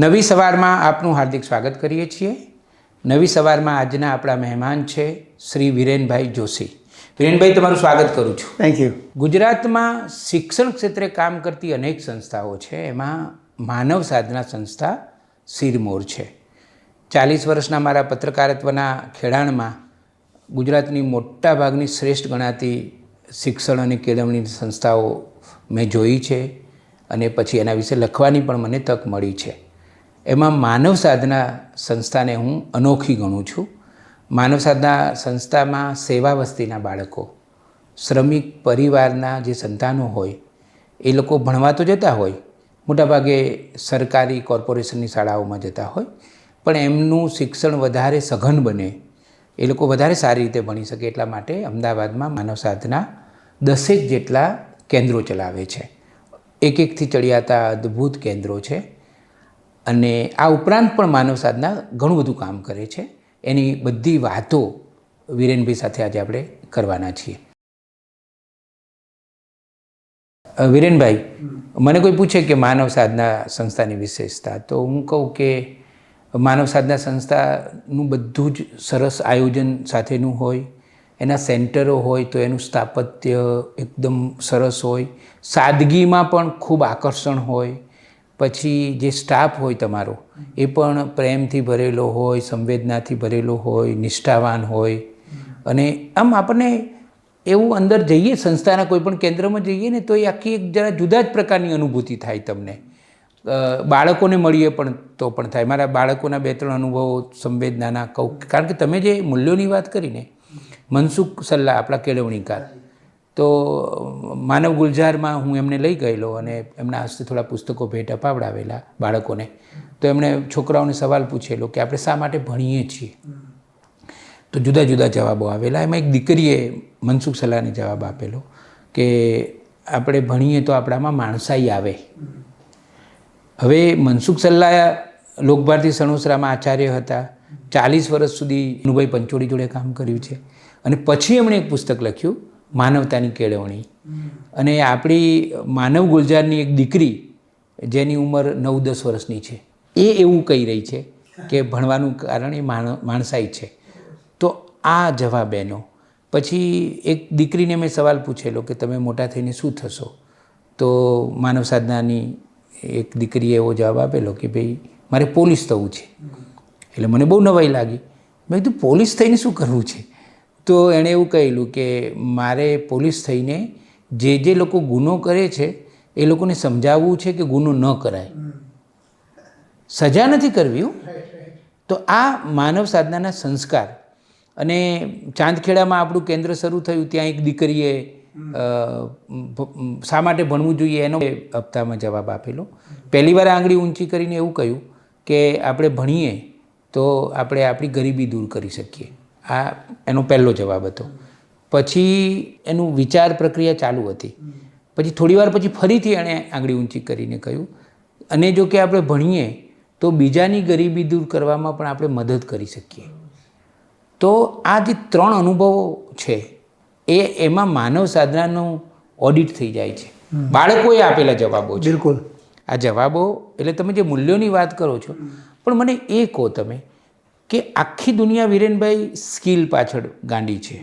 નવી સવારમાં આપનું હાર્દિક સ્વાગત કરીએ છીએ. નવી સવારમાં આજના આપણા મહેમાન છે શ્રી વિરેનભાઈ જોશી. વિરેનભાઈ તમારું સ્વાગત કરું છું. થેન્ક યુ ગુજરાતમાં શિક્ષણ ક્ષેત્રે કામ કરતી અનેક સંસ્થાઓ છે. એમાં માનવ સાધના સંસ્થા સિરમોર છે. ચાલીસ વર્ષના મારા પત્રકારત્વના ખેડાણમાં ગુજરાતની મોટા ભાગની શ્રેષ્ઠ ગણાતી શિક્ષણ અને કેળવણી સંસ્થાઓ મેં જોઈ છે અને પછી એના વિશે લખવાની પણ મને તક મળી છે. એમાં માનવ સાધના સંસ્થાને હું અનોખી ગણું છું. માનવ સાધના સંસ્થામાં સેવા વસ્તીના બાળકો, શ્રમિક પરિવારના જે સંતાનો હોય, એ લોકો ભણવા તો જતા હોય, મોટાભાગે સરકારી કોર્પોરેશનની શાળાઓમાં જતા હોય, પણ એમનું શિક્ષણ વધારે સઘન બને, એ લોકો વધારે સારી રીતે ભણી શકે એટલા માટે અમદાવાદમાં માનવ સાધના દસેક જેટલા કેન્દ્રો ચલાવે છે. એક એકથી ચડિયાતા અદ્ભુત કેન્દ્રો છે. અને આ ઉપરાંત પણ માનવ સાધના ઘણું બધું કામ કરે છે. એની બધી વાતો વિરેનભાઈ સાથે આજે આપણે કરવાના છીએ. વિરેનભાઈ મને કોઈ પૂછે કે માનવ સાધના સંસ્થાની વિશેષતા? તો હું કહું કે માનવ સાધના સંસ્થાનું બધું જ સરસ આયોજન સાથેનું હોય એના સેન્ટરો હોય તો એનું સ્થાપત્ય એકદમ સરસ હોય. સાદગીમાં પણ ખૂબ આકર્ષણ હોય. પછી જે સ્ટાફ હોય તમારો, એ પણ પ્રેમથી ભરેલો હોય, સંવેદનાથી ભરેલો હોય, નિષ્ઠાવાન હોય. અને આમ આપણને એવું અંદર જઈએ, સંસ્થાના કોઈ પણ કેન્દ્રમાં જઈએ ને, તો એ આખી એક જરા જુદા જ પ્રકારની અનુભૂતિ થાય તમને. બાળકોને મળીએ પણ તો પણ થાય. મારા બાળકોના બે ત્રણ અનુભવો સંવેદનાના કહું. કારણ કે તમે જે મૂલ્યોની વાત કરીને, મનસુખ સલ્લા, આપણા કેળવણીકાર તો, માનવ ગુલઝારમાં હું એમને લઈ ગયેલો અને એમના હસ્તે થોડા પુસ્તકો ભેટ અપાવડાવેલા બાળકોને. તો એમણે છોકરાઓને સવાલ પૂછેલો કે આપણે શા માટે ભણીએ છીએ? તો જુદા જુદા જવાબો આવેલા. એમાં એક દીકરીએ મનસુખ સલાહને જવાબ આપેલો કે આપણે ભણીએ તો આપણામાં માણસાઈ આવે. હવે મનસુખ સલ્લા લોકભારતી સણોસરામાં આચાર્ય હતા. ચાલીસ વર્ષ સુધી અનુભાઈ પંચોળી જોડે કામ કર્યું છે. અને પછી એમણે એક પુસ્તક લખ્યું માનવતાની કેળવણી. અને આપણી માનવ ગુલજારની એક દીકરી, જેની ઉંમર નવ દસ વર્ષની છે, એ એવું કહી રહી છે કે ભણવાનું કારણ એ માણ, માણસાઈ છે. તો આ જવાબ એનો. પછી એક દીકરીને મેં સવાલ પૂછેલો કે તમે મોટા થઈને શું થશો? તો માનવ સાધનાની એક દીકરીએ એવો જવાબ આપેલો કે ભાઈ, મારે પોલીસ થવું છે. એટલે મને બહુ નવાઈ લાગી. મેં કીધું, પોલીસ થઈને શું કરવું છે? તો એણે એવું કહેલું કે મારે પોલીસ થઈને જે જે લોકો ગુનો કરે છે, એ લોકોને સમજાવવું છે કે ગુનો ન કરાય. સજા નથી કરવી તો આ માનવ સાધનાના સંસ્કાર. અને ચાંદખેડામાં આપણું કેન્દ્ર શરૂ થયું, ત્યાં એક દીકરીએ શા માટે ભણવું જોઈએ એનો હપ્તામાં જવાબ આપેલો. પહેલી વાર આંગળી ઊંચી કરીને એવું કહ્યું કે આપણે ભણીએ તો આપણે આપણી ગરીબી દૂર કરી શકીએ. આ એનો પહેલો જવાબ હતો. પછી એનું વિચાર પ્રક્રિયા ચાલુ હતી. પછી થોડીવાર પછી ફરીથી એણે આંગળી ઊંચી કરીને કહ્યું અને જો કે આપણે ભણીએ તો બીજાની ગરીબી દૂર કરવામાં પણ આપણે મદદ કરી શકીએ. તો આ જે ત્રણ અનુભવો છે એ એમાં માનવ સાધનાનું ઓડિટ થઈ જાય છે. બાળકોએ આપેલા જવાબો છે. બિલકુલ. આ જવાબો એટલે તમે જે મૂલ્યોની વાત કરો છો પણ મને એ કહો તમે કે આખી દુનિયા વિરેનભાઈ સ્કિલ પાછળ ગાંડી છે.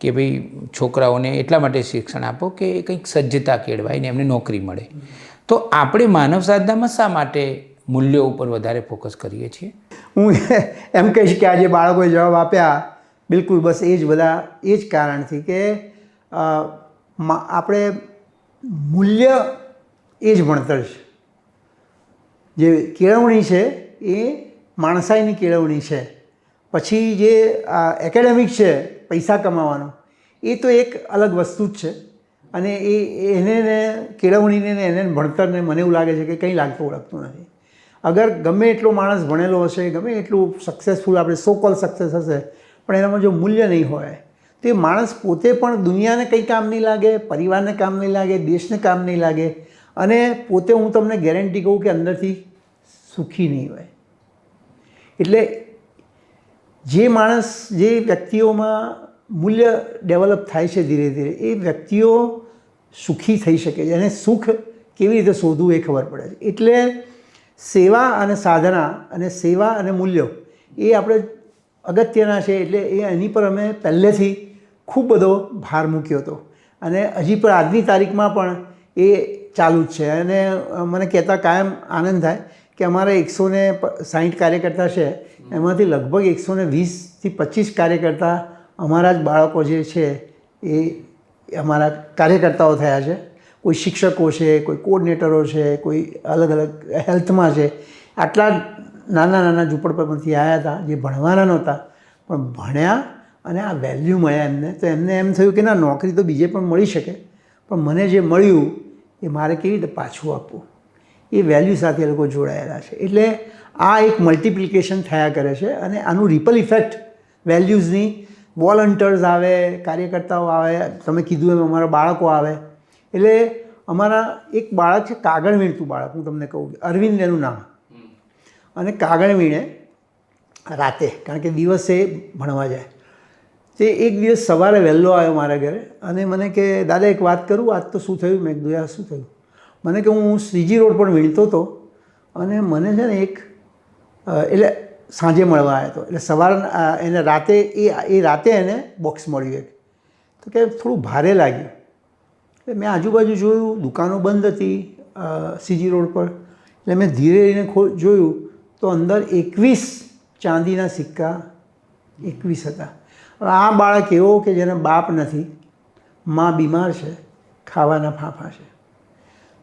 કે ભાઈ છોકરાઓને એટલા માટે શિક્ષણ આપો કે કંઈક સજ્જતા કેળવાય ને એમને નોકરી મળે. તો આપણે માનવ સાધનામાં શા માટે મૂલ્યો ઉપર વધારે ફોકસ કરીએ છીએ? હું એમ કહીશ કે આજે બાળકોએ જવાબ આપ્યા. બિલકુલ બસ એ જ બધા એ જ કારણથી કે આપણે મૂલ્ય એ જ ભણતર છે. જે કેળવણી છે એ માણસાઈની કેળવણી છે. પછી જે એકેડેમિક છે, પૈસા કમાવાનો, એ તો એક અલગ વસ્તુ જ છે. અને એ એને કેળવણીને એને ભણતરને મને એવું લાગે છે કે કંઈ લાગતું ઓળખતું નથી. અગર ગમે એટલો માણસ ભણેલો હશે, ગમે એટલું સક્સેસફુલ આપણે સો કોલ સક્સેસ હશે, પણ એનામાં જો મૂલ્ય નહીં હોય, તો એ માણસ પોતે પણ દુનિયાને કંઈ કામ નહીં લાગે, પરિવારને કામ નહીં લાગે, દેશને કામ નહીં લાગે. અને પોતે હું તમને ગેરંટી કહું કે અંદરથી સુખી નહીં હોય. એટલે જે માણસ, જે વ્યક્તિઓમાં મૂલ્ય ડેવલપ થાય છે ધીરે ધીરે, એ વ્યક્તિઓ સુખી થઈ શકે છે. અને સુખ કેવી રીતે શોધવું એ ખબર પડે છે. એટલે સેવા અને સાધના અને સેવા અને મૂલ્યો એ આપણે અગત્યના છે. એટલે એ એની પર અમે પહેલેથી ખૂબ બધો ભાર મૂક્યો હતો. અને હજી પણ આજની તારીખમાં પણ એ ચાલુ જ છે. અને મને કહેતા કાયમ આનંદ થાય કે અમારા એકસો ને સાહીઠ કાર્યકર્તા છે, એમાંથી લગભગ એકસો ને વીસથી પચીસ કાર્યકર્તા અમારા જ બાળકો જે છે, એ અમારા કાર્યકર્તાઓ થયા છે. કોઈ શિક્ષકો છે, કોઈ કોર્ડિનેટરો છે, કોઈ અલગ અલગ હેલ્થમાં છે. આટલા નાના નાના ઝૂંપડપણમાંથી આવ્યા હતા, જે ભણવાના નહોતા, પણ ભણ્યા અને આ વેલ્યુ મળ્યા એમને. તો એમને એમ થયું કે ના, નોકરી તો બીજે પણ મળી શકે. પણ મને જે મળ્યું, એ મારે કેવી રીતે પાછું આપવું? એ વેલ્યુ સાથે એ લોકો જોડાયેલા છે. એટલે આ એક મલ્ટિપ્લિકેશન થયા કરે છે અને આનું રિપલ ઇફેક્ટ વેલ્યુઝની વોલન્ટર્સ આવે, કાર્યકર્તાઓ આવે, તમે કીધું એમ અમારા બાળકો આવે. એટલે અમારા એક બાળક છે કાગળ વીણતું બાળક, હું તમને કહું, અરવિંદ એનું નામ. અને કાગળ વીણે રાતે, કારણ કે દિવસે ભણવા જાય. તે એક દિવસ સવારે વહેલો આવ્યો મારા ઘરે અને મને કે, દાદા, એક વાત કરું, આજ તો શું થયું? મેં કીધું, યાર, શું થયું? મને કે હું શ્રીજી રોડ પર વીણતો હતો અને મને છે ને એક એટલે સાંજે મળવા આવ્યો હતો. એટલે સવાર એને રાતે એ એ રાતે એને બોક્સ મળ્યું એક. તો કે થોડું ભારે લાગ્યું. એટલે મેં આજુબાજુ જોયું, દુકાનો બંધ હતી સીજી રોડ પર. એટલે મેં ધીરે ધીરે ખો, જોયું તો અંદર એકવીસ ચાંદીના સિક્કા એકવીસ હતા. આ બાળક એવો કે જેને બાપ નથી, મા બીમાર છે, ખાવાના ફાંફા છે.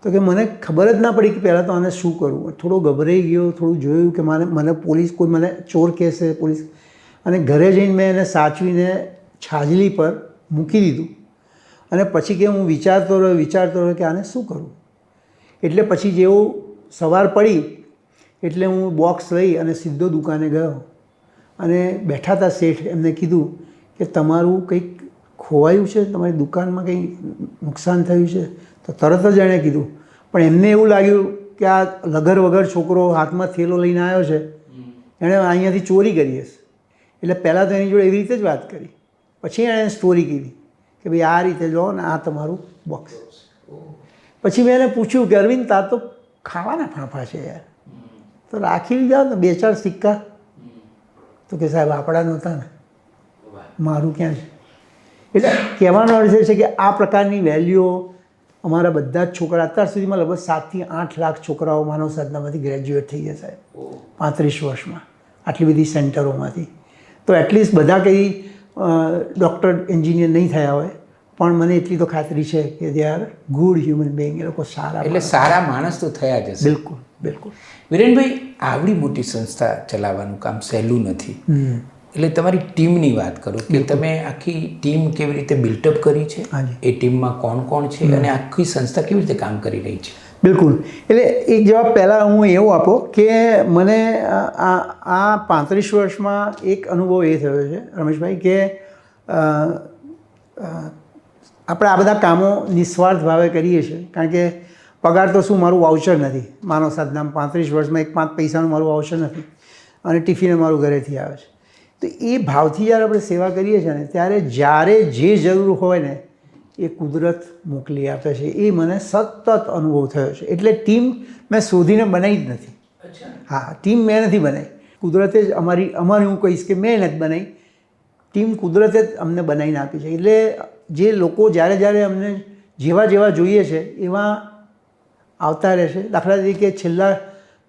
તો કે મને ખબર જ ના પડી કે પહેલાં તો આને શું કરવું. થોડો ગભરાઈ ગયો, થોડું જોયું કે મને મને પોલીસ કોઈ મને ચોર કહેશે, પોલીસ. અને ઘરે જઈને મેં એને સાચવીને છાજલી પર મૂકી દીધું. અને પછી કે હું વિચારતો રહ્યો વિચારતો રહ્યો કે આને શું કરું? એટલે પછી જેવું સવાર પડી, એટલે હું બોક્સ લઈ અને સીધો દુકાને ગયો. અને બેઠા હતા શેઠ એમને કીધું કે તમારું કંઈક ખોવાયું છે? તમારી દુકાનમાં કંઈ નુકસાન થયું છે? તો તરત જ એણે કીધું. પણ એમને એવું લાગ્યું કે આ લગર વગર છોકરો હાથમાં થેલો લઈને આવ્યો છે. એણે અહીંયાથી ચોરી કરી હશે. એટલે પહેલાં તો એની જોડે એવી રીતે જ વાત કરી. પછી એણે સ્ટોરી કીધી કે ભાઈ આ રીતે જો ને આ તમારું બોક્સ પછી મેં એને પૂછ્યું કે અરવિંદ તા તો ખાવાના ફાંફા છે યાર. તો રાખી જાઓ ને, બે ચાર સિક્કા. તો કે સાહેબ આપણા નહોતા ને. મારું ક્યાં છે? એટલે કહેવાનો અર્થ છે કે આ પ્રકારની વેલ્યુઓ અમારા બધા જ છોકરા અત્યાર સુધીમાં લગભગ સાતથી આઠ લાખ છોકરાઓ માનવ સાધનામાંથી ગ્રેજ્યુએટ થઈ ગયા સાહેબ. પાંત્રીસ વર્ષમાં. આટલી બધી સેન્ટરોમાંથી. તો એટલીસ્ટ બધા કંઈ ડૉક્ટર એન્જિનિયર નહીં થયા હોય પણ મને એટલી તો ખાતરી છે કે they are good human being એ લોકો સારા એટલે સારા માણસ તો થયા જ બિલકુલ બિલકુલ. વિરેનભાઈ આવડી મોટી સંસ્થા ચલાવવાનું કામ સહેલું નથી. એટલે તમારી ટીમની વાત કરું કે તમે આખી ટીમ કેવી રીતે બિલ્ટઅપ કરી છે. એ ટીમમાં કોણ કોણ છે? અને આખી સંસ્થા કેવી રીતે કામ કરી રહી છે? બિલકુલ. એટલે એક જવાબ પહેલાં હું એવો આપો કે મને આ આ- પાંત્રીસ વર્ષમાં એક અનુભવ એ થયો છે રમેશભાઈ કે આપણે આ બધા કામો નિસ્વાર્થ ભાવે કરીએ છીએ. કારણ કે પગાર તો શું મારું વાઉચર નથી. માનવ સાધનામાં પાંત્રીસ વર્ષમાં એક પાંચ પૈસાનું મારું વાઉચર નથી. અને ટિફિન મારું ઘરેથી આવે છે. તો એ ભાવથી જ્યારે આપણે સેવા કરીએ છીએ ને ત્યારે જ્યારે જે જરૂર હોય ને એ કુદરત મોકલી આપે છે. એ મને સતત અનુભવ થયો છે. એટલે ટીમ મેં શોધીને બનાવી જ નથી. હા ટીમ મેં નથી બનાવી. કુદરતે જ અમારી અમારી હું કહીશ કે મેં નથી બનાવી. ટીમ કુદરતે જ અમને બનાવીને આપી છે. એટલે જે લોકો જ્યારે જ્યારે અમને જેવા જેવા જોઈએ છે એવા આવતા રહેશે દાખલા તરીકે છેલ્લા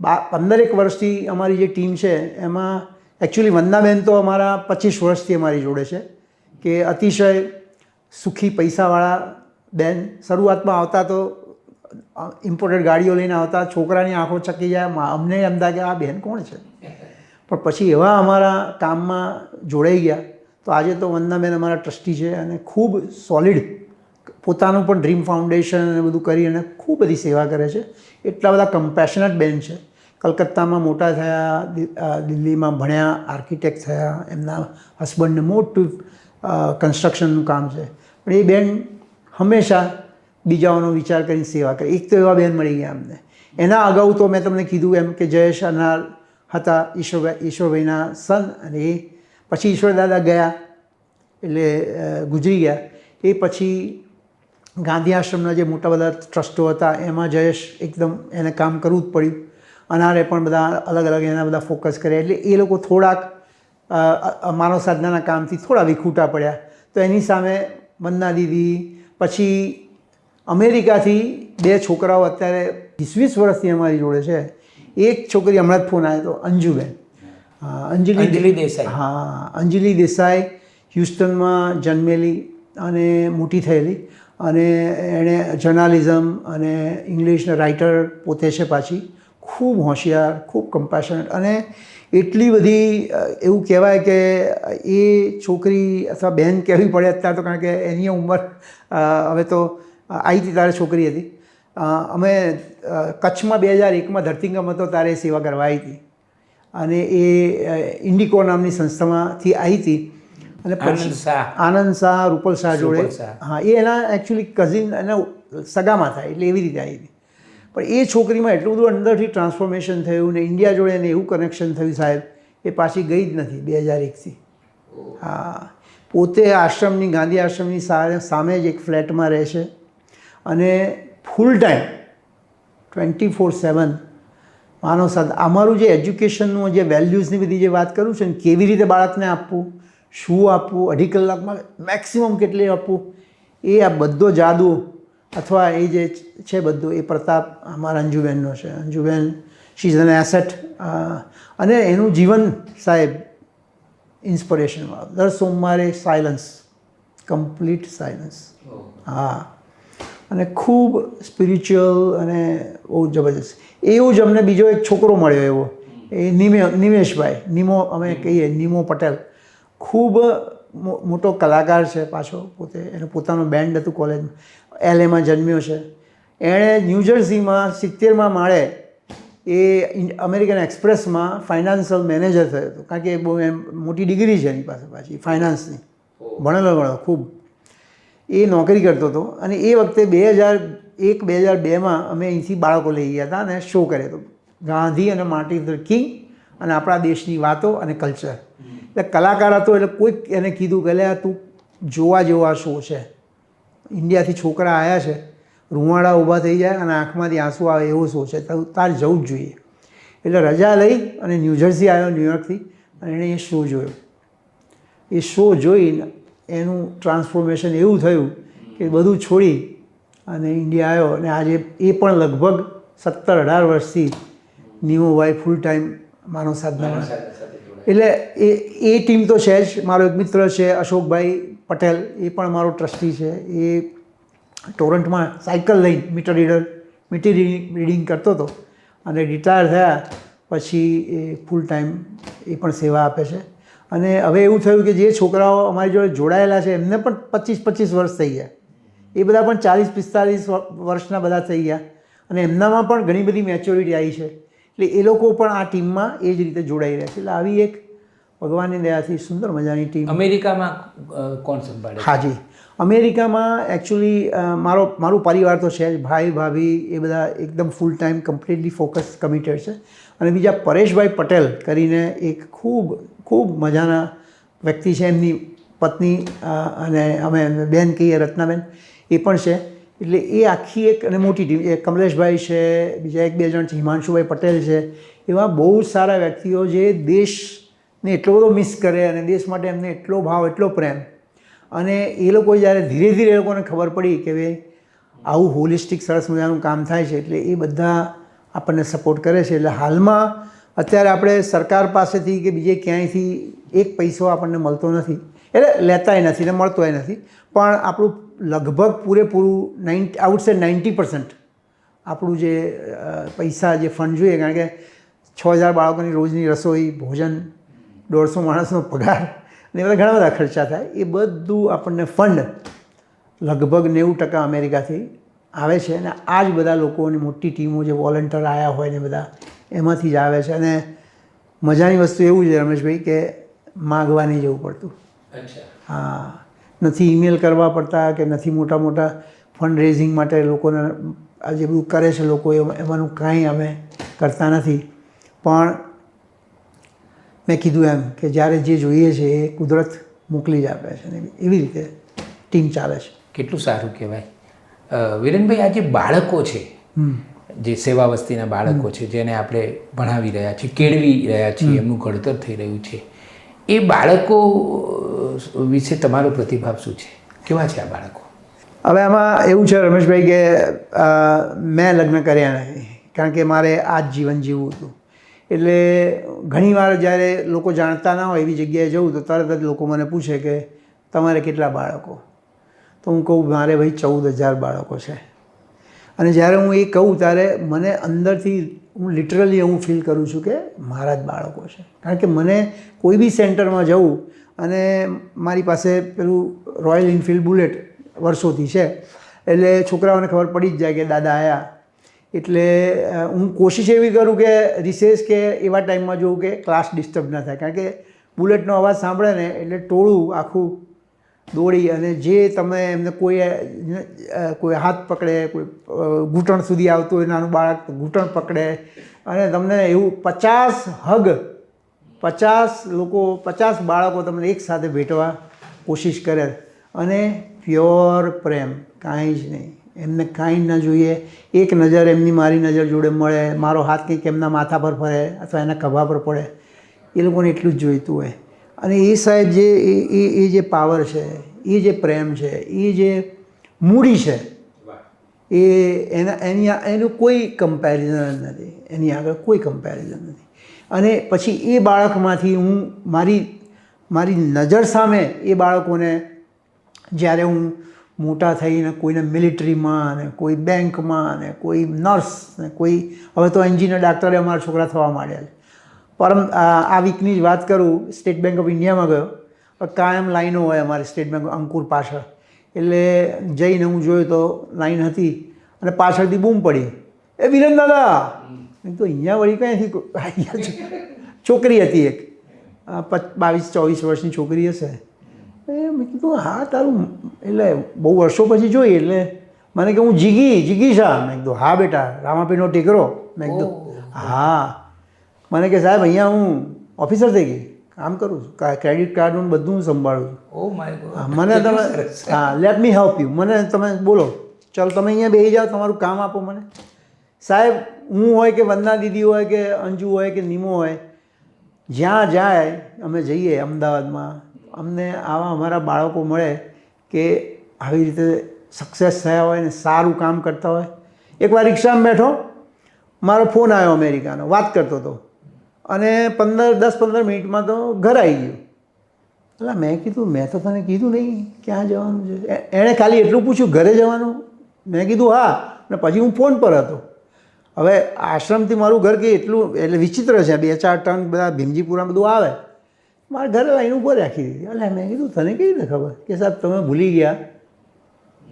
બા પંદરેક વર્ષથી અમારી જે ટીમ છે એમાં એકચ્યુઅલી વંદાબેન તો અમારા પચીસ વર્ષથી અમારી જોડે છે, કે અતિશય સુખી પૈસાવાળા બેન. શરૂઆતમાં આવતા તો ઇમ્પોર્ટેડ ગાડીઓ લઈને આવતા, છોકરાની આંખો ચકી જાય અમને એમ થાય કે આ બેન કોણ છે? પણ પછી એવા અમારા કામમાં જોડાઈ ગયા. તો આજે તો વંદનાબેન અમારા ટ્રસ્ટી છે અને ખૂબ સોલિડ પોતાનું પણ ડ્રીમ ફાઉન્ડેશન અને બધું કરી અને ખૂબ બધી સેવા કરે છે. એટલા બધા કમ્પેશનેટ બેન છે. કલકત્તામાં મોટા થયા દિલ્હીમાં ભણ્યા, આર્કિટેક્ટ થયા, એમના હસબન્ડને મોટું કન્સ્ટ્રક્શનનું કામ છે. પણ એ બેન હંમેશા બીજાઓનો વિચાર કરીને સેવા કરે. એક તો એવા બેન મળી ગયા અમને. એના અગાઉ તો મેં તમને કીધું એમ કે જયેશ અનાર હતા ઈશ્વરભાઈ ઈશ્વરભાઈના સન અને એ. પછી ઈશ્વરદાદા ગયા, એટલે ગુજરી ગયા. એ પછી ગાંધી આશ્રમના જે મોટા બધા ટ્રસ્ટો હતા, એમાં જયેશ એકદમ એને કામ કરવું જ પડ્યું. અનારે પણ બધા અલગ અલગ એના બધા ફોકસ કર્યા એટલે એ લોકો થોડાક માનવ સાધનાના કામથી થોડા વિખૂટા પડ્યા. તો એની સામે વંદના દીદી પછી અમેરિકાથી બે છોકરાઓ અત્યારે વીસ વીસ વર્ષથી અમારી જોડે છે. એક છોકરી હમણાં જ ફોન આવ્યો હતો અંજુબેન. અંજલિ અંજલિ દેસાઈ. હા અંજલિ દેસાઈ હ્યુસ્ટનમાં જન્મેલી અને મોટી થયેલી. અને એણે જર્નાલિઝમ અને ઇંગ્લિશના રાઇટર પોતે છે પાછી. ખૂબ હોશિયાર ખૂબ કમ્પેશનેટ અને એટલી બધી એવું કહેવાય કે એ છોકરી અથવા બહેન કહેવી પડે અત્યારે તો કારણ કે એની ઉંમર હવે તો આવી હતી તારે છોકરી હતી. અમે કચ્છમાં બે હજાર એકમાં ધરતીકંપ હતો તારે સેવા કરવા આવી હતી. અને એ ઇન્ડિકો નામની સંસ્થામાંથી આવી હતી. અને આનંદ શાહ. રૂપલ શાહ જોડે. શાહ. હા એ એના એકચ્યુઅલી કઝિન એના સગામાં થાય એટલે એવી રીતે આવી હતી. પણ એ છોકરીમાં એટલું બધું અંદરથી ટ્રાન્સફોર્મેશન થયું ને ઇન્ડિયા જોડે એને એવું કનેક્શન થયું સાહેબ, એ પાછી ગઈ જ નથી બે હજાર એકથી. હા. પોતે આશ્રમની, ગાંધી આશ્રમની સામે જ એક ફ્લેટમાં રહે છે અને full time twenty four seven માનવ સાથ અમારું જે એજ્યુકેશનનું જે વેલ્યુઝની બધી જે વાત કરું છું ને, કેવી રીતે બાળકને આપવું, શું આપવું, અઢી કલાકમાં મેક્સિમમ કેટલી આપવું, એ આ બધો જાદુ અથવા એ જે છે બધું એ પ્રતાપ અમારા અંજુબેનનો છે. Anjuben she is an asset અને એનું જીવન સાહેબ ઇન્સ્પિરેશનમાં દર સોમવારે સાયલન્સ કમ્પ્લીટ સાયલન્સ હા. અને ખૂબ સ્પિરિચ્યુઅલ અને બહુ જબરજસ્ત. એવું જ અમને બીજો એક છોકરો મળ્યો એવો. એ નિમે નિમેશભાઈ નિમો અમે કહીએ નિમો પટેલ. ખૂબ મો- મોટો કલાકાર છે પાછો પોતે. એનું પોતાનું બેન્ડ હતું કોલેજમાં એલએમાં જન્મ્યો છે. એણે ન્યૂજર્સીમાં સિત્તેરમાં માળે એ અમેરિકન એક્સપ્રેસમાં ફાઇનાન્શિયલ મેનેજર થયો હતો. કારણ કે એ બહુ એમ મોટી ડિગ્રી છે એની પાસે પાછી ફાઇનાન્સની ભણેલો ભણેલો ખૂબ. એ નોકરી કરતો હતો અને એ વખતે બે હજાર એક બે હજાર બેમાં અમે અહીંથી બાળકો લઈ ગયા હતા અને શો કર્યો હતો. ગાંધી અને માર્ટિન લુથર કિંગ અને આપણા દેશની વાતો અને કલ્ચર એટલે કલાકાર હતો એટલે કોઈક એને કીધું કે "લે આ તું જોવા જેવો આ શો છે. ઇન્ડિયાથી છોકરા આવ્યા છે રૂવાડા ઊભા થઈ જાય અને આંખમાંથી આંસુ આવે એવો શો છે તો તાર જવું જ જોઈએ. એટલે રજા લઈ અને ન્યૂજર્સી આવ્યો ન્યુયોર્કથી અને એણે એ શો જોયો. એ શો જોઈને એનું ટ્રાન્સફોર્મેશન એવું થયું કે બધું છોડી અને ઇન્ડિયા આવ્યો અને આજે એ પણ લગભગ સત્તર અઢાર વર્ષથી નિમોભાઈ ફૂલ ટાઈમ માનવ સાધના એટલે એ એ ટીમ તો છે જ. મારો એક મિત્ર છે અશોકભાઈ પટેલ એ પણ મારો ટ્રસ્ટી છે. એ ટોરન્ટમાં સાયકલ લઈને મીટર રીડર, મીટર રીડિંગ કરતો હતો અને રિટાયર થયા પછી એ ફૂલ ટાઈમ એ પણ સેવા આપે છે. અને હવે એવું થયું કે જે છોકરાઓ અમારી જોડે જોડાયેલા છે, એમને પણ પચીસ પચીસ વર્ષ થઈ ગયા. એ બધા પણ ચાલીસ પિસ્તાલીસ વર્ષના બધા થઈ ગયા. અને એમનામાં પણ ઘણી બધી મેચ્યોરિટી આવી છે. એટલે એ લોકો પણ આ ટીમમાં એ જ રીતે જોડાઈ રહ્યા છે. એટલે આવી એક ભગવાનની દયાથી સુંદર મજાની ટીમ અમેરિકામાં કોણ સંભાળે હાજી. અમેરિકામાં એકચ્યુઅલી મારો મારું પરિવાર તો છે જ. ભાઈ ભાભી એ બધા એકદમ full time completely focus committed છે. અને બીજા પરેશભાઈ પટેલ કરીને એક ખૂબ ખૂબ મજાના વ્યક્તિ છે. એમની પત્ની અને અમે બેન કહીએ રત્નાબેન એ પણ છે. એટલે એ આખી એક અને મોટી ટીમ એ કમલેશભાઈ છે બીજા એક બે જણ છે. હિમાંશુભાઈ પટેલ છે. એવા બહુ સારા વ્યક્તિઓ જે દેશને એટલો બધો મિસ કરે અને દેશ માટે એમને એટલો ભાવ, એટલો પ્રેમ. અને એ લોકો જ્યારે ધીરે ધીરે એ લોકોને ખબર પડી કે ભાઈ, આવું હોલિસ્ટિક સરસ મજાનું કામ થાય છે એટલે એ બધા આપણને સપોર્ટ કરે છે. એટલે હાલમાં અત્યારે આપણે સરકાર પાસેથી કે બીજે ક્યાંયથી એક પૈસો આપણને મળતો નથી. એટલે લેતાય નથી ને મળતોય નથી. પણ આપણું લગભગ પૂરેપૂરું નાઇન્ટી આઉટ સે નાઇન્ટી પર્સન્ટ આપણું જે પૈસા જે ફંડ જોઈએ, કારણ કે છ હજાર બાળકોની રોજની રસોઈ, ભોજન દોઢસો માણસનો પગાર અને એ બધા ઘણા બધા ખર્ચા થાય. એ બધું આપણને ફંડ લગભગ નેવું ટકા અમેરિકાથી આવે છે અને આ જ બધા લોકોની મોટી ટીમો જે વોલન્ટિયર આવ્યા હોય ને બધા એમાંથી જ આવે છે. અને મજાની વસ્તુ એવું છે રમેશભાઈ કે માગવા નહીં જવું પડતું. હા. નથી ઈમેલ કરવા પડતા કે નથી મોટા મોટા ફંડ રેઝિંગ માટે લોકોને આ જે બધું કરે છે લોકો એમાંનું કાંઈ અમે કરતા નથી. પણ મેં કીધું એમ કે જ્યારે જે જોઈએ છે એ કુદરત મોકલી જ આપે છે એવી રીતે ટીમ ચાલે છે. કેટલું સારું કહેવાય. વિરેનભાઈ આ જે બાળકો છે જે સેવા વસ્તીના બાળકો છે જેને આપણે ભણાવી રહ્યા છીએ કેળવી રહ્યા છીએ એમનું ઘડતર થઈ રહ્યું છે એ બાળકો વિશે તમારો પ્રતિભાવ શું છે? કેવા છે આ બાળકો? હવે આમાં એવું છે રમેશભાઈ કે મેં લગ્ન કર્યા નથી કારણ કે મારે આ જ જીવન જીવવું હતું. એટલે ઘણીવાર જ્યારે લોકો જાણતા ના હોય એવી જગ્યાએ જવું, તો તરત જ લોકો મને પૂછે કે, તમારે કેટલા બાળકો? તો હું કહું, મારે ભાઈ ચૌદ હજાર બાળકો છે. અને જ્યારે હું એ કહું, ત્યારે મને અંદરથી હું લિટરલી હું ફીલ કરું છું કે, મારા જ બાળકો છે. કારણ કે મને કોઈ બી સેન્ટરમાં જવું અને મારી પાસે પેલું રોયલ એનફિલ્ડ બુલેટ વર્ષોથી છે, એટલે છોકરાઓને ખબર પડી જ જાય કે, દાદા આવ્યા એટલે હું કોશિશ એવી કરું કે રિસેસ કે એવા ટાઈમમાં જોઉં કે ક્લાસ ડિસ્ટર્બ ના થાય. કારણ કે બુલેટનો અવાજ સાંભળે ને એટલે ટોળું આખું દોડી અને જે તમે એમને કોઈ કોઈ હાથ પકડે, કોઈ ઘૂંટણ સુધી આવતું હોય નાનું બાળક ઘૂંટણ પકડે. અને તમને એવું પચાસ હગ, પચાસ લોકો, પચાસ બાળકો તમને એકસાથે ભેટવા કોશિશ કરે. અને પ્યોર પ્રેમ, કાંઈ જ નહીં. એમને કાંઈ ન જોઈએ. એક નજર એમની મારી નજર જોડે મળે, મારો હાથ કંઈક એમના માથા પર ફરે અથવા એના ખભા પર પડે, એ લોકોને એટલું જ જોઈતું હોય. અને એ સાહેબ જે, એ એ જે પાવર છે, એ જે પ્રેમ છે, એ જે મૂડી છે, એ એના, એની એનું કોઈ કમ્પેરિઝન નથી. એની આગળ કોઈ કમ્પેરિઝન નથી. અને પછી એ બાળકમાંથી હું મારી મારી નજર સામે એ બાળકોને જ્યારે હું મોટા થઈને કોઈને મિલિટરીમાં ને કોઈ બેંકમાં ને કોઈ નર્સ ને કોઈ હવે તો એન્જિનિયર ડાક્ટરે અમારા છોકરા થવા માંડ્યા છે. પરમ આ વીકની જ વાત કરું સ્ટેટ બેંક ઓફ ઇન્ડિયામાં ગયો. કાયમ લાઈનો હોય અમારી સ્ટેટ બેંક અંકુર પાછળ. એટલે જઈને હું જોયું તો લાઈન હતી અને પાછળથી બૂમ પડી. એ વિરેન દાદા! તો અહીંયા વળી ક્યાંથી કો- અહીંયા છોકરી હતી એક. પચ બાવીસ ચોવીસ વર્ષની છોકરી હશે. એ મેં કીધું હા તારું એટલે બહુ વર્ષો પછી જોઈ એટલે મને કે હું જીગી જીગી શાહ મેં કીધું હા બેટા રામાપીનો ટેકરો. મેં કીધું હા. મને કે સાહેબ અહીંયા હું ઓફિસર થઈ ગઈ કામ કરું છું ક્રેડિટ કાર્ડનું બધું હું સંભાળું છું. ઓ મને તમે હા લેટ મી હેલ્પ યુ મને તમે બોલો ચાલો તમે અહીંયા બેસી જાઓ તમારું કામ આપો મને. સાહેબ હું હોય કે વંદના દીદી હોય કે અંજુ હોય કે નીમો હોય જ્યાં જાય અમે જઈએ અમદાવાદમાં અમને આવા અમારા બાળકો મળે કે આવી રીતે સક્સેસ થયા હોય ને સારું કામ કરતા હોય. એકવાર રિક્ષામાં બેઠો, મારો ફોન આવ્યો અમેરિકાનો, વાત કરતો હતો. અને પંદર, દસ, પંદર મિનિટમાં તો ઘર આવી ગયો. એટલે મેં કીધું, મેં તો તને કીધું નહીં, ક્યાં જવાનું છે? એણે ખાલી એટલું પૂછ્યું, ઘરે જવાનું? મેં કીધું, હા. ને પછી હું ફોન પર હતો. હવે આશ્રમથી મારું ઘર કે એટલું, એટલે વિચિત્ર છે, બે ચાર ટન બધા ભીમજીપુરા બધું આવે. મારા ઘરે લાઈન ઉપર રાખી દીધી. એટલે મેં કીધું, તને કેવી રીતે ખબર? કે સાહેબ, તમે ભૂલી ગયા.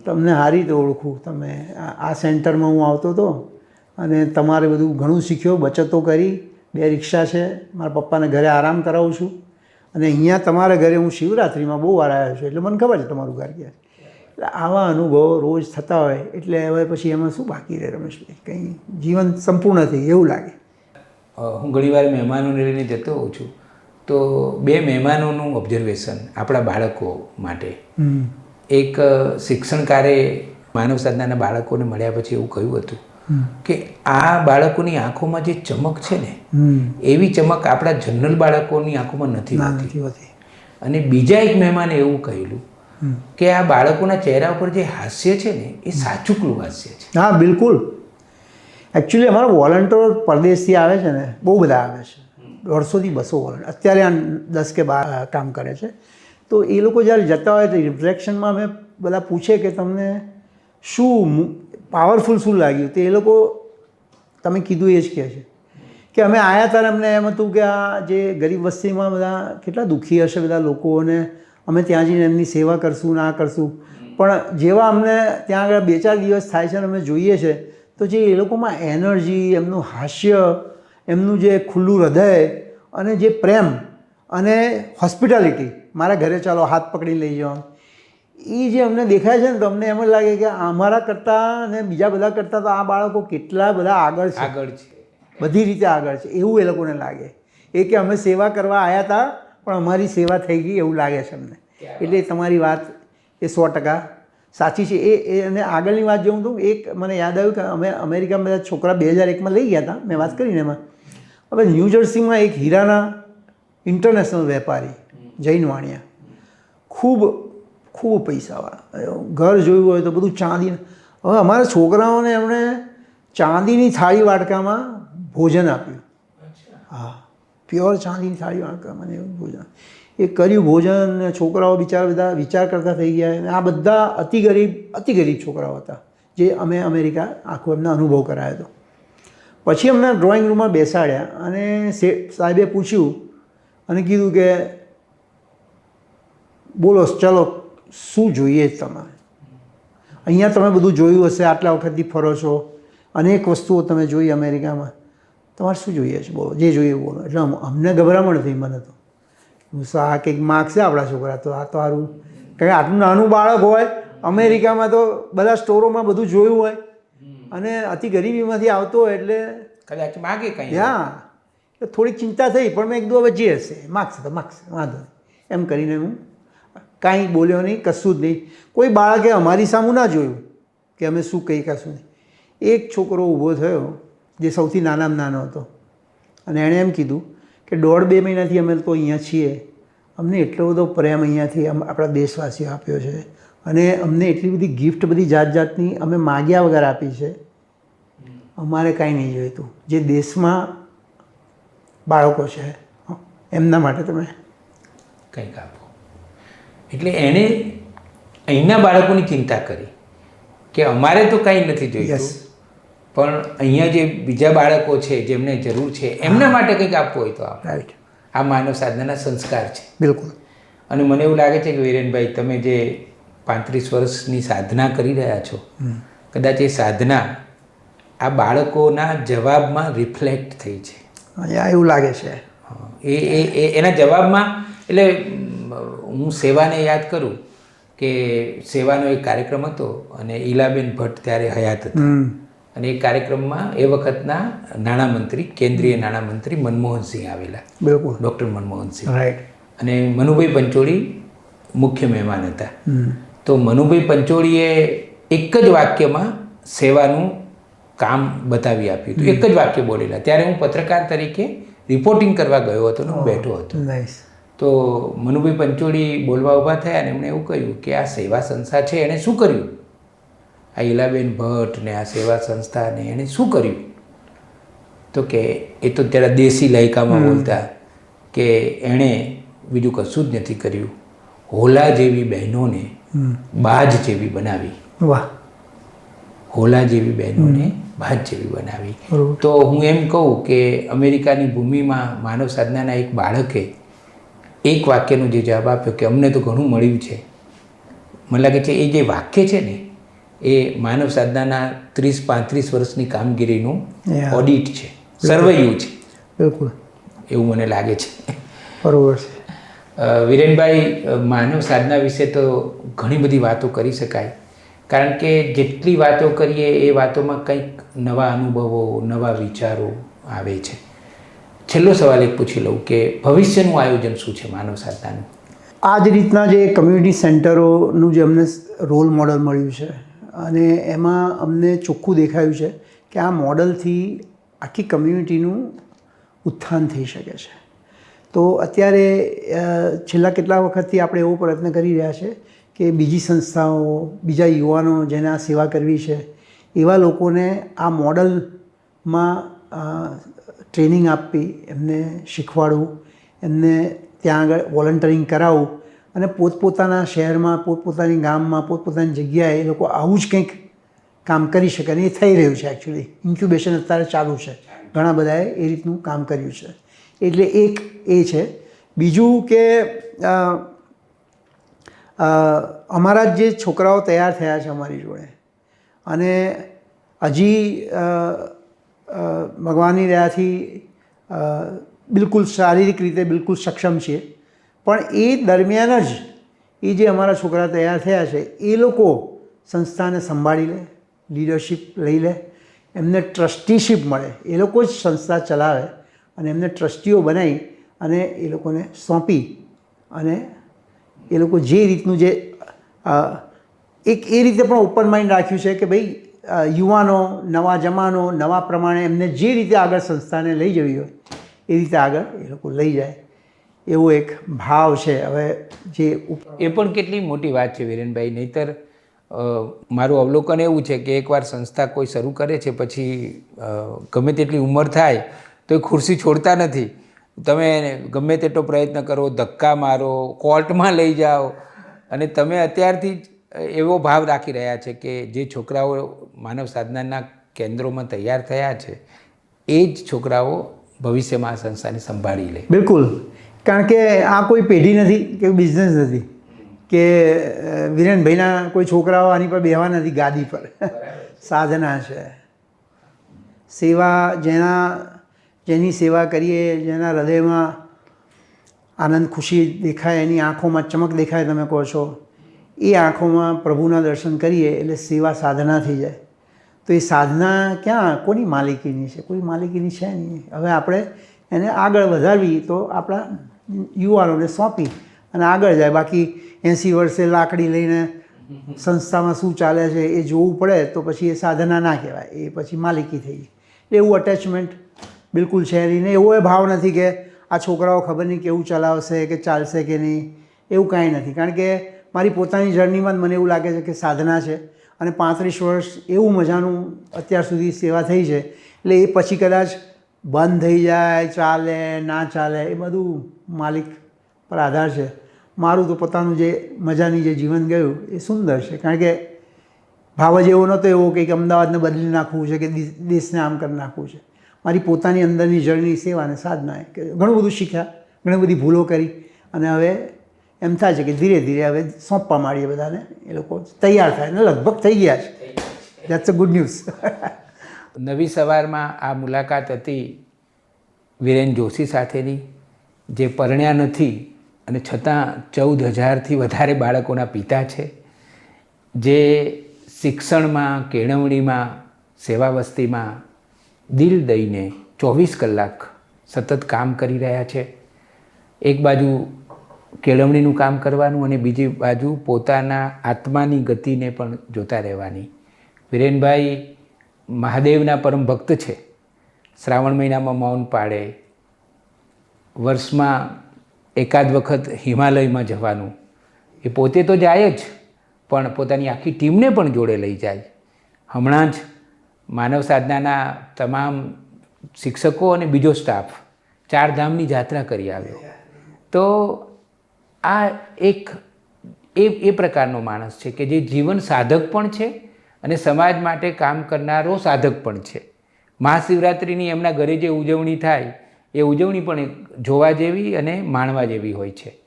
તમને સારી રીતે ઓળખું. તમે આ- સેન્ટરમાં હું આવતો હતો અને તમારે બધું ઘણું શીખ્યો, બચતો કરી. બે રિક્ષા છે. મારા પપ્પાને ઘરે આરામ કરાવું છું. અને અહીંયા તમારા ઘરે હું શિવરાત્રિમાં બહુ વાર આવ્યો છું. એટલે મને ખબર છે તમારું ઘર ક્યાં એટલે આવા અનુભવો રોજ થતા હોય. એટલે હવે પછી એમાં શું બાકી રહે રમેશભાઈ કંઈ જીવન સંપૂર્ણ થઈ એવું લાગે. હું ઘણીવાર મહેમાનોને લઈને જતો હોઉં છું. તો બે મહેમાનોનું ઓબ્ઝર્વેશન આપણા બાળકો માટે. એક શિક્ષણકારે માનવ સાધનાના બાળકોને મળ્યા પછી એવું કહ્યું હતું કે આ બાળકોની આંખોમાં જે ચમક છે ને એવી ચમક આપણા જનરલ બાળકોની આંખોમાં નથી હોતી. અને બીજા એક મહેમાને એવું કહેલું કે આ બાળકોના ચહેરા ઉપર જે હાસ્ય છે ને એ સાચુકલું હાસ્ય છે. હા બિલકુલ. એકચ્યુઅલી અમારા વોલન્ટિયર પરદેશથી આવે છે ને બહુ બધા આવે છે. દોઢસોથી બસો વોલન્ટ અત્યારે આ દસ કે બાર કામ કરે છે. તો એ લોકો જ્યારે જતા હોય તો રિફ્લેક્શનમાં અમે બધા પૂછે કે તમને શું પાવરફુલ શું લાગ્યું? તો એ લોકો તમે કીધું એ જ કહે છે કે અમે આવ્યા ત્યારે અમને એમ હતું કે આ જે ગરીબ વસ્તીમાં બધા કેટલા દુઃખી હશે બધા લોકોને. અમે ત્યાં જઈને એમની સેવા કરશું ના કરશું. પણ જેવા અમને ત્યાં આગળ બે ચાર દિવસ થાય છે અને અમે જોઈએ છે, તો જે એ લોકોમાં એનર્જી, એમનું હાસ્ય એમનું જે ખુલ્લું હૃદય અને જે પ્રેમ અને હોસ્પિટાલિટી મારા ઘરે ચાલો હાથ પકડી લઈ જાઓ. એ જે અમને દેખાય છે ને તો અમને એમ જ લાગે કે અમારા કરતાં અને બીજા બધા કરતાં તો આ બાળકો કેટલા બધા આગળ છે. આગળ છે. બધી રીતે આગળ છે. એવું એ લોકોને લાગે. એ કે અમે સેવા કરવા આવ્યા હતા પણ અમારી સેવા થઈ ગઈ એવું લાગે છે અમને. એટલે તમારી વાત એ સો ટકા સાચી છે. એ એ અને આગળની વાત જોઉં તો એક મને યાદ આવ્યું કે અમે અમેરિકામાં બધા છોકરા બે હજાર એકમાં લઈ ગયા હતા મેં વાત કરીને એમાં. હવે ન્યૂ જર્સીમાં એક હીરાના ઇન્ટરનેશનલ વેપારી જૈન વાણિયા. ખૂબ ખૂબ પૈસાવાળા. ઘર જોયું હોય તો બધું ચાંદી હવે અમારા છોકરાઓને એમણે ચાંદીની થાળી વાટકામાં ભોજન આપ્યું. હા. પ્યોર ચાંદીની થાળી વાટકામાં એવું ભોજન. એ કર્યું ભોજન છોકરાઓ બિચારા બધા વિચાર કરતા થઈ ગયા અને આ બધા અતિ ગરીબ અતિ ગરીબ છોકરાઓ હતા જે અમે અમેરિકા આખો એમને અનુભવ કરાયો હતો. પછી અમને ડ્રોઈંગ રૂમમાં બેસાડ્યા અને સે સાહેબે પૂછ્યું અને કીધું કે, બોલો, ચલો, શું જોઈએ તમારે? અહીંયા તમે બધું જોયું હશે, આટલા વખતથી ફરો છો, અનેક વસ્તુઓ તમે જોઈ અમેરિકામાં. તમારે શું જોઈએ છે? બોલો, જે જોઈએ બોલો. એટલે અમ- અમને ગભરામણ થઈ મને તો. હું આ કંઈક માગશે આપણા છોકરા તો, આ તો સારું. કારણ કે આટલું નાનું બાળક હોય, અમેરિકામાં તો બધા સ્ટોરોમાં બધું જોયું હોય. અને અતિ ગરીબીમાંથી આવતો હોય એટલે કદાચ માગે કંઈ. હા તો થોડી ચિંતા થઈ પણ મેં કીધું હવે જે હશે માગશે તો માગશે વાંધો એમ કરીને હું કાંઈ બોલ્યો નહીં કશું જ નહીં. કોઈ બાળકે અમારી સામું ના જોયું કે અમે શું કહી કશું નહીં. એક છોકરો ઊભો થયો જે સૌથી નાનામાં નાનો હતો. અને એણે એમ કીધું કે દોઢ બે મહિનાથી અમે તો અહીંયા છીએ. અમને એટલો બધો પ્રેમ અહીંયાથી આપણા દેશવાસીઓ આપ્યો છે. અને અમને એટલી બધી ગિફ્ટ બધી જાત જાતની અમે માગ્યા વગર આપી છે. અમારે કાંઈ નહીં જોઈતું. જે દેશમાં બાળકો છે એમના માટે તમે કંઈક આપો. એટલે એણે અહીંના બાળકોની ચિંતા કરી કે અમારે તો કાંઈ નથી જોઈતું. પણ અહીંયા જે બીજા બાળકો છે જેમને જરૂર છે એમના માટે કંઈક આપવું હોય તો આપ. રાઈટ આ માનવ સાધનાના સંસ્કાર છે. બિલકુલ. અને મને એવું લાગે છે કે વિરેનભાઈ તમે જે પાંત્રીસ વર્ષની સાધના કરી રહ્યા છો. કદાચ એ સાધના આ બાળકોના જવાબમાં રિફ્લેક્ટ થઈ છે. એવું લાગે છે. એ એ એના જવાબમાં એટલે હું સેવાને યાદ કરું કે સેવાનો એક કાર્યક્રમ હતો અને ઈલાબેન ભટ્ટ ત્યારે હયાત હતા. અને એ કાર્યક્રમમાં એ વખતના નાણામંત્રી કેન્દ્રીય નાણામંત્રી મનમોહનસિંહ આવેલા. બિલકુલ. ડૉક્ટર મનમોહનસિંહ. રાઈટ અને મનુભાઈ પંચોળી મુખ્ય મહેમાન હતા. તો મનુભાઈ પંચોળીએ એક જ વાક્યમાં સેવાનું કામ બતાવી આપ્યું હતું. એક જ વાક્ય બોલેલા. ત્યારે હું પત્રકાર તરીકે રિપોર્ટિંગ કરવા ગયો હતો ને હું બેઠો હતો. તો મનુભાઈ પંચોળી બોલવા ઊભા થયા અને એમણે એવું કહ્યું કે આ સેવા સંસ્થા છે એણે શું કર્યું? આ ઈલાબેન ભટ્ટ ને આ સેવા સંસ્થાને એણે શું કર્યું? તો કે એ તો ત્યારે દેશી લયકામાં બોલતા કે એણે બીજું કશું જ નથી કર્યું. હોલા જેવી બહેનોને બાજ જેવી બનાવી. વાહ. હોલા જેવી બહેનોને બાજ જેવી બનાવી. તો હું એમ કહું કે અમેરિકાની ભૂમિમાં માનવ સાધનાના એક બાળકે એક વાક્યનો જે જવાબ આપ્યો કે અમને તો ઘણું મળ્યું છે. મને લાગે છે એ જે વાક્ય છે ને એ માનવ સાધનાના ત્રીસ પાંત્રીસ વર્ષની કામગીરીનું ઓડિટ છે. સર્વૈયું છે. બિલકુલ. એવું મને લાગે છે. બરોબર છે. વિરેનભાઈ માનવ સાધના વિશે તો ઘણી બધી વાતો કરી શકાય. કારણ કે જેટલી વાતો કરીએ એ વાતોમાં કંઈક નવા અનુભવો, નવા વિચારો આવે છે. છેલ્લો સવાલ એક પૂછી લઉં કે ભવિષ્યનું આયોજન શું છે માનવ સાધનાનું? આ જ રીતના જે કમ્યુનિટી સેન્ટરોનું જે અમને રોલ મોડલ મળ્યું છે અને એમાં અમને ચોખ્ખું દેખાયું છે કે આ મોડલથી આખી કમ્યુનિટીનું ઉત્થાન થઈ શકે છે. તો અત્યારે છેલ્લા કેટલા વખતથી આપણે એવો પ્રયત્ન કરી રહ્યા છે કે બીજી સંસ્થાઓ, બીજા યુવાનો જેને આ સેવા કરવી છે, એવા લોકોને આ મોડલમાં ટ્રેનિંગ આપવી, એમને શીખવાડવું, એમને ત્યાં આગળ વોલન્ટરિંગ કરાવવું અને પોતપોતાના શહેરમાં, પોતપોતાની ગામમાં, પોતપોતાની જગ્યાએ એ લોકો આવું જ કંઈક કામ કરી શકે અને એ થઈ રહ્યું છે એકચ્યુઅલી ઇન્ક્યુબેશન અત્યારે ચાલુ છે. ઘણા બધાએ એ રીતનું કામ કર્યું છે. એટલે એક એ છે. બીજું કે અમારા જે છોકરાઓ તૈયાર થયા છે અમારી જોડે. અને હજી ભગવાનની દયાથી બિલકુલ શારીરિક રીતે બિલકુલ સક્ષમ છીએ. પણ એ દરમિયાન જ એ જે અમારા છોકરા તૈયાર થયા છે, એ લોકો સંસ્થાને સંભાળી લે લીડરશીપ લઈ લે, એમને ટ્રસ્ટીશીપ મળે. એ લોકો જ સંસ્થા ચલાવે. અને એમને ટ્રસ્ટીઓ બનાવી અને એ લોકોને સોંપી અને એ લોકો જે રીતનું જે એક એ રીતે પણ ઓપન માઇન્ડ રાખ્યું છે કે ભાઈ યુવાનો, નવા જમાનો, નવા પ્રમાણે એમને જે રીતે આગળ સંસ્થાને લઈ જવી હોય, એ રીતે આગળ એ લોકો લઈ જાય. એવો એક ભાવ છે. હવે જે એ પણ કેટલી મોટી વાત છે વિરેનભાઈ. નહીતર મારું અવલોકન એવું છે કે એકવાર સંસ્થા કોઈ શરૂ કરે છે, પછી ગમે તેટલી ઉંમર થાય તો એ ખુરશી છોડતા નથી. તમે ગમે તેટલો પ્રયત્ન કરો ધક્કા મારો કોર્ટમાં લઈ જાઓ. અને તમે અત્યારથી જ એવો ભાવ રાખી રહ્યા છે કે જે છોકરાઓ માનવ સાધનાના કેન્દ્રોમાં તૈયાર થયા છે એ જ છોકરાઓ ભવિષ્યમાં આ સંસ્થાને સંભાળી લે. બિલકુલ. કારણ કે આ કોઈ પેઢી નથી કે બિઝનેસ નથી. કે વિરેનભાઈના કોઈ છોકરાઓ આની પર બેહવા નથી ગાદી પર. સાધના છે. સેવા જેના જેની સેવા કરીએ, જેના હૃદયમાં આનંદ, ખુશી દેખાય, એની આંખોમાં ચમક દેખાય તમે કહો છો, એ આંખોમાં પ્રભુના દર્શન કરીએ એટલે સેવા સાધના થઈ જાય. તો એ સાધના ક્યાં? કોની માલિકીની છે? કોઈ માલિકીની છે નહીં. હવે આપણે એને આગળ વધારવી તો આપણા યુવાનોને સોંપી અને આગળ જાય. બાકી એંસી વર્ષે લાકડી લઈને સંસ્થામાં શું ચાલે છે એ જોવું પડે તો પછી એ સાધના ના કહેવાય. એ પછી માલિકી થઈ એવું અટેચમેન્ટ બિલકુલ છે નહીં. ને એવો એ ભાવ નથી કે આ છોકરાઓ ખબર નહીં કેવું ચલાવશે કે ચાલશે કે નહીં. એવું કાંઈ નથી. કારણ કે મારી પોતાની જર્નીમાં જ મને એવું લાગે છે કે સાધના છે અને પાંત્રીસ વર્ષ એવું મજાનું અત્યાર સુધી સેવા થઈ છે. એટલે એ પછી કદાચ બંધ થઈ જાય, ચાલે, ના ચાલે, એ બધું માલિક પર આધાર છે. મારું તો પોતાનું જે મજાની જે જીવન ગયું એ સુંદર છે. કારણ કે ભાવ જ એવો નહોતો એવો કંઈક અમદાવાદને બદલી નાખવું છે કે દેશ- દેશને આમ કરી નાખવું છે. મારી પોતાની અંદરની જળની સેવા અને સાધના ઘણું બધું શીખ્યા ઘણી બધી ભૂલો કરી અને હવે એમ થાય છે કે ધીરે ધીરે હવે સોંપવા માંડીએ બધાને. એ લોકો તૈયાર થાય ને લગભગ થઈ ગયા છે. દેટ્સ અ ગુડ ન્યૂઝ નવી સવારમાં આ મુલાકાત હતી વિરેન જોશી સાથેની જે પરણ્યા નથી અને છતાં ચૌદ હજારથી વધારે બાળકોના પિતા છે જે શિક્ષણમાં કેળવણીમાં સેવા વસ્તીમાં દિલ દઈને ચોવીસ કલાક સતત કામ કરી રહ્યા છે. એક બાજુ કેળવણીનું કામ કરવાનું અને બીજી બાજુ પોતાના આત્માની ગતિને પણ જોતા રહેવાની. વિરેનભાઈ મહાદેવના પરમ ભક્ત છે. શ્રાવણ મહિનામાં મૌન પાડે. વર્ષમાં એકાદ વખત હિમાલયમાં જવાનું. એ પોતે તો જાય જ, પણ પોતાની આખી ટીમને પણ જોડે લઈ જાય. હમણાં જ માનવ સાધનાના તમામ શિક્ષકો અને બીજો સ્ટાફ ચાર ધામની જાત્રા કરી આવ્યો. તો આ એક, એ એ પ્રકારનો માણસ છે કે જે જીવન સાધક પણ છે અને સમાજ માટે કામ કરનારો સાધક પણ છે. મહાશિવરાત્રિની એમના ઘરે જે ઉજવણી થાય, એ ઉજવણી પણ જોવા જેવી અને માણવા જેવી હોય છે.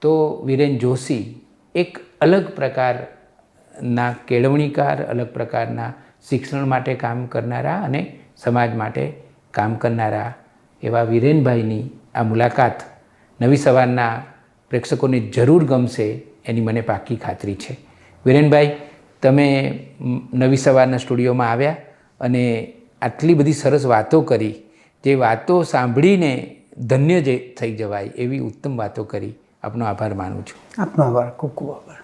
તો વિરેન જોશી એક અલગ પ્રકારના કેળવણીકાર, અલગ પ્રકારના શિક્ષણ માટે કામ કરનારા અને સમાજ માટે કામ કરનારા એવા વિરેનભાઈની આ મુલાકાત નવી સવારના પ્રેક્ષકોને જરૂર ગમશે એની મને પાકી ખાતરી છે. વિરેનભાઈ, તમે નવી સવારના સ્ટુડિયોમાં આવ્યા અને આટલી બધી સરસ વાતો કરી, જે વાતો સાંભળીને ધન્ય જે થઈ જવાય એવી ઉત્તમ વાતો કરી. આપનો આભાર માનું છું. આપનો આભાર, ખૂબ ખૂબ આભાર.